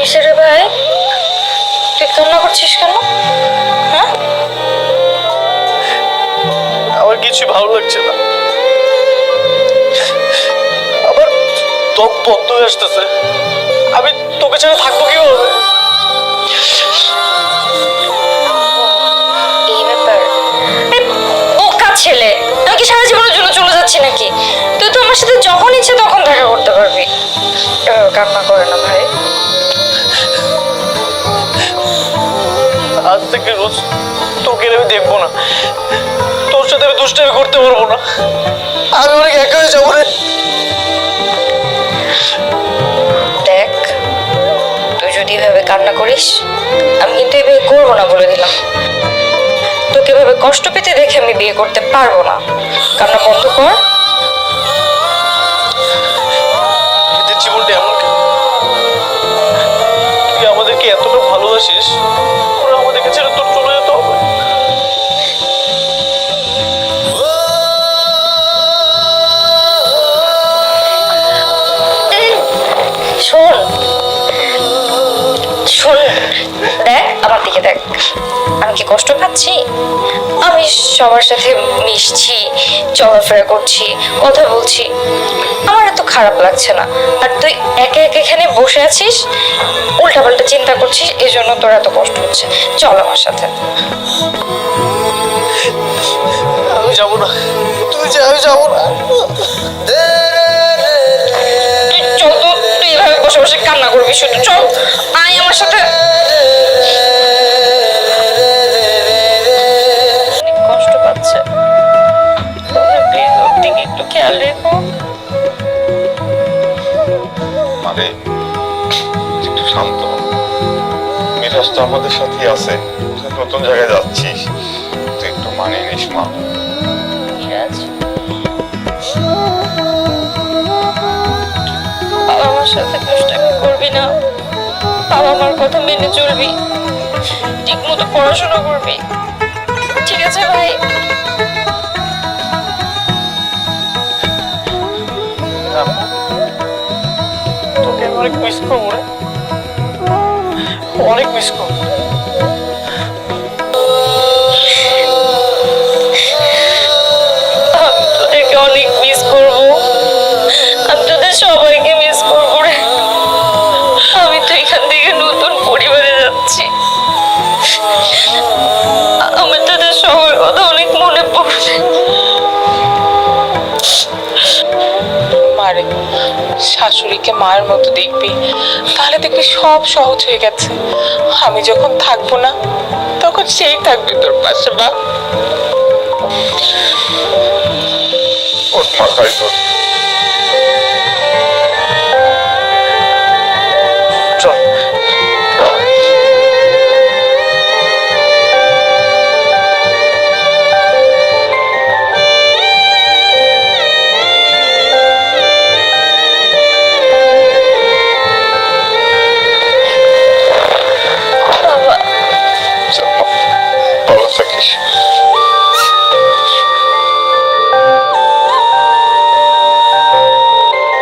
কিসে রে ভাই? তুই কান্না করছিস কেন? হ্যাঁ? আমার কিছু ভালো লাগছে না। আবার দম বন্ধ হয়ে আসতেছে। আমি তোকে ছাড়া থাকব কি ব্যাপার। ছেলে আমি কি সারা জীবনের জন্য চলে যাচ্ছি নাকি? তুই তো আমার সাথে আজ থেকে রোজ তোকে আমি দেখব না। তোর সাথে আমি দুষ্টামি করতে পারব না। আমি অনেক একা হয়ে যাব দেখ, তুই যদি এভাবে কান্না করিস, আমি কিন্তু বিয়ে করব না বলে দিলাম। তোকে এভাবে কষ্ট পেতে দেখে আমি বিয়ে করতে পারব না। কান্না বন্ধ কর। শোন, দেখ, আমার দিকে দেখ। আমি কি কষ্ট পাচ্ছি? আমি সবার সাথে মিশছি, চলাফেরা করছি, কথা বলছি। আমার এত খারাপ লাগছে না। আর তুই একে একে এখানে বসে আছিস, উল্টাপাল্টা চিন্তা করছিস এই জন্য তোর এত কষ্ট হচ্ছে। চল আমার সাথে। আমি যাব না। আমি যাব না। শুধু চল আয় আমার সাথে। কষ্ট পাচ্ছে। একটু খেয়াল রেখো। মানে একটু শান্ত। মিরাজ তো আমাদের সাথেই আছে। তুই নতুন জায়গায় যাচ্ছিস। তুই একটু মানিয়ে নিস মা। মিরাজ আমার সাথে আমার কথা মেনে চলবি ঠিক মতো পড়াশোনা করবি। ঠিক আছে, ভাই? তোকে অনেক মিস করব অনেক মিস করব। শাশুড়িকে মায়ের মতো দেখবি, তাহলে দেখবি সব সহজ হয়ে গেছে। আমি যখন থাকব না, তখন সেই থাকবে তোর পাশে বা ওর